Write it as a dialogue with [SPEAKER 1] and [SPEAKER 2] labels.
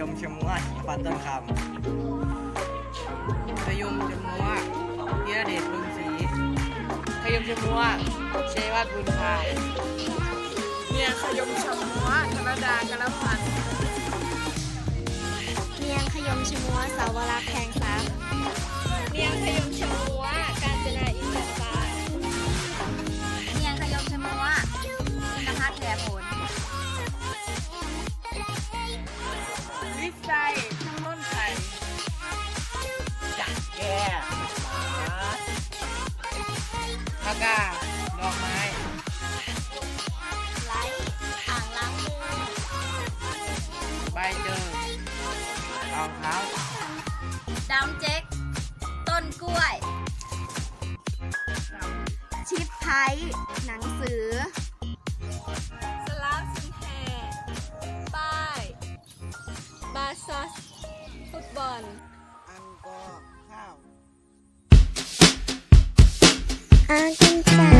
[SPEAKER 1] ตอนคำพยมจมัวธีรเดชเมืองศรี
[SPEAKER 2] ขยมชมัวเชยวัดบุญพาเมียขยมชมัวธนดากรพันธ์
[SPEAKER 3] เมียงขยมชมัวสาวรักษ์แพงทรัพย์
[SPEAKER 1] ปากกาดอกไม้
[SPEAKER 3] ไลท์อ่างล้างมือ
[SPEAKER 1] ใบเจอรองเท้า
[SPEAKER 3] ดาวเจ๊ก ต้นกล้วย ชิปไทยหนังสือ
[SPEAKER 4] สลาฟซินแฮป้าย บาซัส ฟุตบอล
[SPEAKER 1] อังกอร์ข้าว
[SPEAKER 3] อากินข้าว